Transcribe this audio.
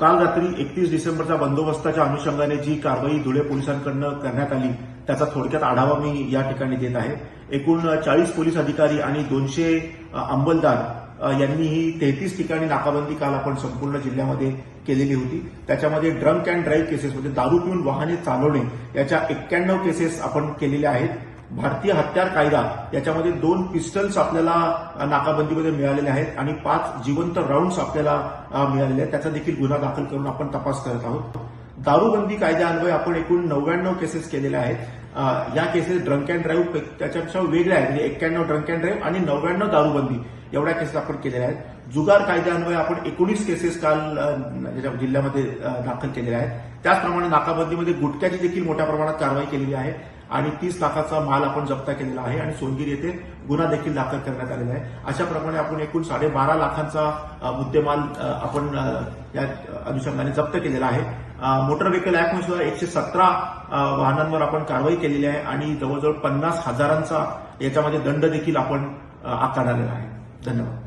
काल रात्री एकतीस डिसेंबरच्या बंदोबस्ताच्या अनुषंगाने जी कारवाई धुळे पोलिसांकडनं करण्यात आली त्याचा थोडक्यात आढावा मी या ठिकाणी देत आहे. एकूण चाळीस पोलीस अधिकारी आणि दोनशे अंमलदार यांनी ही तेहतीस ठिकाणी नाकाबंदी काल आपण संपूर्ण जिल्ह्यामध्ये केलेली होती. त्याच्यामध्ये ड्रंक अँड ड्राईव्ह केसेस म्हणजे दारू पिऊन वाहने चालवणे याच्या एक्क्याण्णव केसेस आपण केलेल्या आहेत. भारतीय हत्यार कायदा याच्यामध्ये दोन पिस्टल्स आपल्याला नाकाबंदीमध्ये मिळालेले आहेत आणि पाच जिवंत राऊंड्स आपल्याला मिळालेले आहेत. त्याचा देखील गुन्हा दाखल करून आपण तपास करत आहोत. दारूबंदी कायद्यान्वये आपण एकूण नव्याण्णव केसेस केलेल्या आहेत. या केसेस ड्रंक अँड ड्राईव्ह त्याच्यापेक्षा वेगळ्या आहेत. म्हणजे एक्क्याण्णव ड्रंक अँड ड्राईव्ह आणि नव्याण्णव दारूबंदी एवढ्या केसेस आपण केलेल्या आहेत. जुगार कायद्यान्वये आपण एकोणीस केसेस काल जिल्ह्यामध्ये दाखल केलेल्या आहेत. त्याचप्रमाणे नाकाबंदीमध्ये गुटख्याची देखील मोठ्या प्रमाणात कारवाई केलेली आहे. आणि तीस लाखाचा माल आपण जप्त केलेला आहे आणि सोनगिर येथे गुन्हा देखील दाखल करण्यात आलेला आहे. अशा प्रमाणे आपण एकूण साडेबारा लाखांचा मुद्देमाल आपण या अनुषंगाने जप्त केलेला आहे. मोटर व्हेकल ऍक्टनुसार एकशे सतरा वाहनांवर आपण कारवाई केलेली आहे आणि जवळजवळ पन्नास हजारांचा याच्यामध्ये दंड देखील आपण आकारलेला आहे. धन्यवाद.